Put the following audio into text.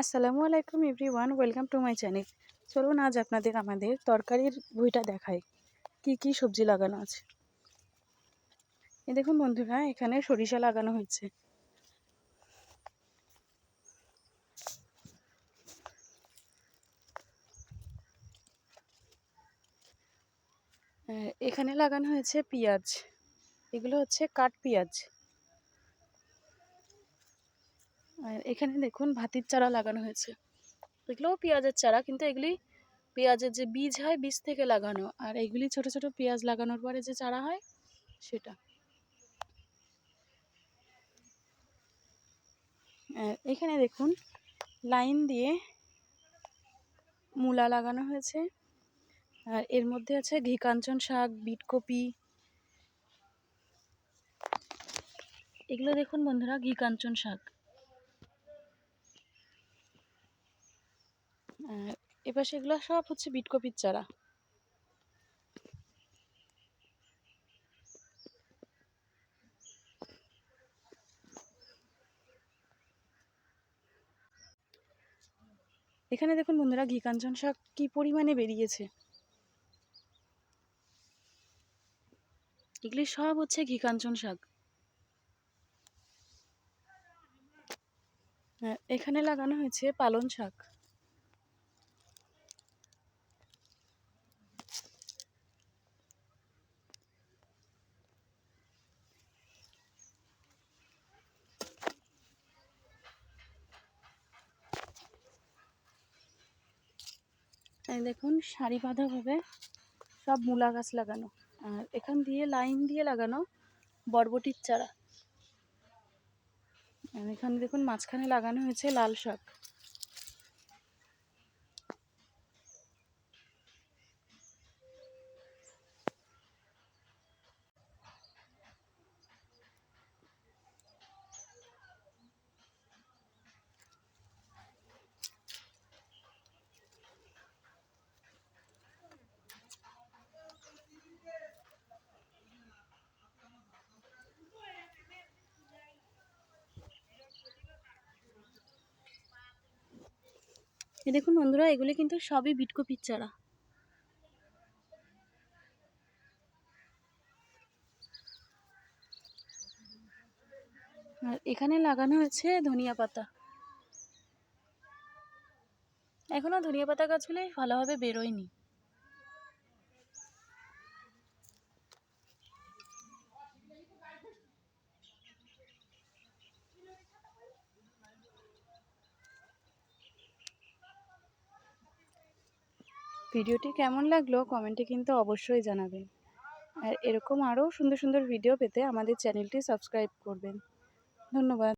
আসসালামু আলাইকুম everyone, welcome to my channel. চলুন আজ আপনাদের আমাদের তরকারির বইটা দেখাই। কি কি সবজি লাগানো আছে? এ দেখুন বন্ধুরা, এখানে সরিষা লাগানো হয়েছে। এখানে লাগানো হয়েছে পেঁয়াজ। এগুলো হচ্ছে কাঠ পেঁয়াজ। আর এখানে দেখুন ভাতির চারা লাগানো হয়েছে। এগুলোও পেঁয়াজের চারা, কিন্তু এগুলি পেঁয়াজের যে বীজ হয়, বীজ থেকে লাগানো। আর এগুলি ছোট ছোট পেঁয়াজ লাগানোর পরে যে চারা হয়, সেটা। এখানে দেখুন লাইন দিয়ে মূলা লাগানো হয়েছে। আর এর মধ্যে আছে ঘি, কাঞ্চন শাক, বিটকপি। এগুলো দেখুন বন্ধুরা, ঘি, কাঞ্চন শাক। এপাশে এগুলো সব হচ্ছে বিটকপির চারা। এখানে দেখুন বন্ধুরা ঘি কাঞ্চন শাক কি পরিমাণে বেরিয়েছে। এগুলি সব হচ্ছে ঘি কাঞ্চন শাক এখানে লাগানো হয়েছে পালন শাক। দেখুন, সারি বাঁধাভাবে সব মূলা গাছ লাগানো। আর এখান দিয়ে লাইন দিয়ে লাগানো বরবটির চারা। এখানে দেখুন, মাঝখানে লাগানো হয়েছে লাল শাক। এই দেখুন বন্ধুরা, এগুলি কিন্তু সবই বিটকপির চারা আর এখানে লাগানো হয়েছে ধনিয়া পাতা। এখনও ধনিয়া পাতা গাছগুলি ভালোভাবে বেরোয়নি। ভিডিওটি কেমন লাগল কমেন্টে কিন্তু অবশ্যই জানাবেন। আর এরকম আরও সুন্দর সুন্দর ভিডিও পেতে আমাদের চ্যানেলটি সাবস্ক্রাইব করবেন। ধন্যবাদ।